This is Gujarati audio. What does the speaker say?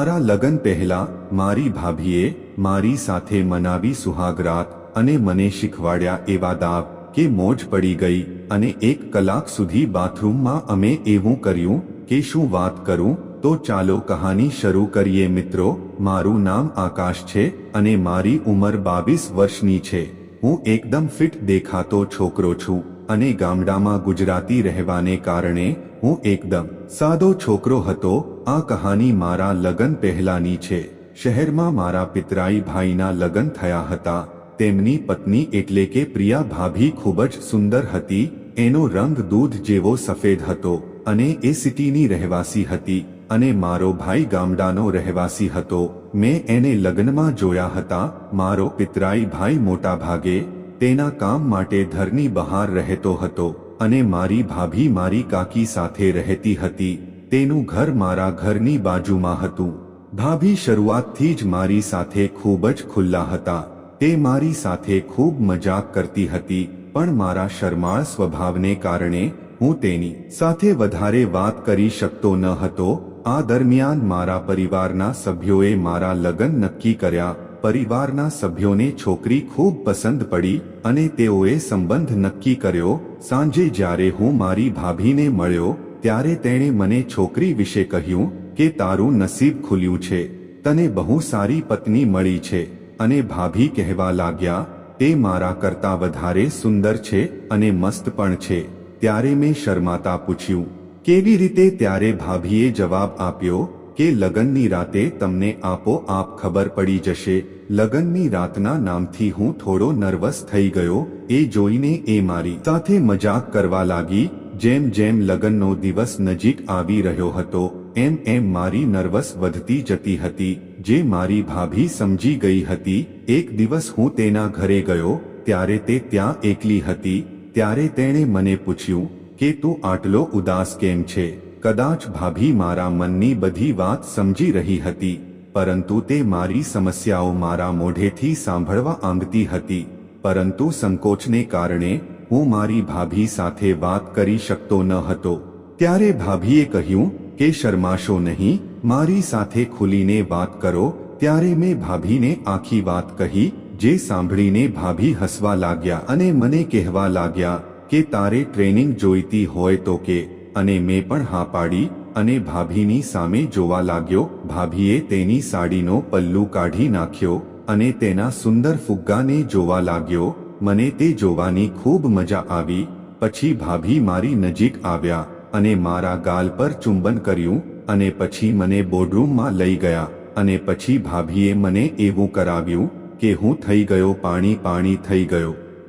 મારા લગ્ન પહેલા મારી ભાભીએ મારી સાથે મનાવી સુહાગરાત અને મને શીખવાડ્યા એવા દાવ કે મોજ પડી ગઈ અને એક કલાક સુધી બાથરૂમમાં અમે એવું કર્યું કે શું વાત કરું તો ચાલો કહાની શરૂ કરીએ મિત્રો. મારું નામ આકાશ છે અને મારી ઉંમર બાવીસ વર્ષની છે. હું એકદમ ફિટ દેખાતો છોકરો છું અને ગામડામાં ગુજરાતી રહેવાને કારણે હું એકદમ સાદો છોકરો હતો, આ કહાની મારા લગ્ન પહેલાની છે. શહેરમાં મારા પિતરાઈ ભાઈના લગ્ન થયા હતા. તેમની પત્ની એટલે કે પ્રિયા ભાભી ખૂબ જ સુંદર હતી, એનો રંગ દૂધ જેવો સફેદ હતો અને એ સિટીની રહેવાસી હતી અને મારો ભાઈ ગામડાનો રહેવાસી હતો. મેં એને લગ્નમાં જોયા હતા. મારો પિતરાઈ ભાઈ મોટા ભાગે તેના કામ માટે ઘરની બહાર રહેતો હતો. અને મારી ભાભી મારી કાકી સાથે રહેતી હતી. તેનું ઘર મારા ઘરની બાજુમાં હતું. ભાભી શરૂઆતથી જ મારી સાથે ખૂબ જ ખુલ્લા હતા. તે મારી સાથે ખૂબ મજાક કરતી હતી, પણ મારા શરમાળ સ્વભાવને કારણે હું તેની સાથે વધારે વાત કરી શકતો ન હતો. આ દરમિયાન મારા પરિવારના સભ્યોએ મારા લગ્ન નક્કી કર્યા. પરિવારના સભ્યોને છોકરી ખૂબ પસંદ પડી અને તેઓએ સંબંધ નક્કી કર્યો. સાંજે જ્યારે હું મારી ભાભીને મળ્યો, ત્યારે તેણે મને છોકરી વિશે કહ્યું કે તારું નસીબ ખુલ્યું છે, તને બહુ સારી પત્ની મળી છે, અને ભાભી કહેવા લાગ્યા, તે મારા કરતા વધારે સુંદર છે અને મસ્ત પણ છે. ત્યારે મેં શર્માતા પૂછ્યું, કેવી રીતે? ત્યારે ભાભીએ જવાબ આપ્યો કે લગ્નની રાતે તમને આપોઆપ ખબર પડી જશે. લગનની રાતના નામથી હું થોડો નર્વસ થઈ ગયો. એ જોઈને એ મારી સાથે મજાક કરવા લાગી. જેમ જેમ લગનનો દિવસ નજીક આવી રહ્યો હતો, એમ એમ મારી નર્વસ વધતી જતી હતી. જે મારી ભાભી સમજી ગઈ હતી, એક દિવસ હું તેના ઘરે ગયો, ત્યારે તે ત્યાં એકલી હતી. ત્યારે તેણે મને પૂછ્યું કે તું આટલો ઉદાસ કેમ છે? કદાચ ભાભી મારા મનની બધી વાત સમજી રહી હતી, પરંતુ તે મારી સમસ્યાઓ મારા મોઢેથી સાંભળવા માંગતી હતી, પરંતુ સંકોચને કારણે હું મારી ભાભી સાથે વાત કરી શકતો ન હતો. ત્યારે ભાભીએ કહ્યું કે શરમાશો નહીં, મારી સાથે ખુલીને વાત કરો, ત્યારે મેં ભાભીને આખી વાત કહી, જે સાંભળીને ભાભી હસવા લાગ્યા અને મને કહેવા લાગ્યા કે તારે ટ્રેનિંગ જોઈતી હોય તો કે અને મેં પણ હા પાડી અને ભાભીની સામે જોવા લાગ્યો. ભાભીએ તેની સાડીનો પલ્લુ કાઢી નાખ્યો અને તેના સુંદર ફુગ્ગાને જોવા લાગ્યો. મને તે જોવાની ખૂબ મજા આવી. પછી ભાભી મારી નજીક આવ્યા અને મારા ગાલ પર ચુંબન કર્યું અને પછી મને બોર્ડરૂમમાં લઈ ગયા અને પછી ભાભીએ મને એવું કરાવ્યું કે હું થઈ ગયો, પાણી પાણી થઈ ગયો.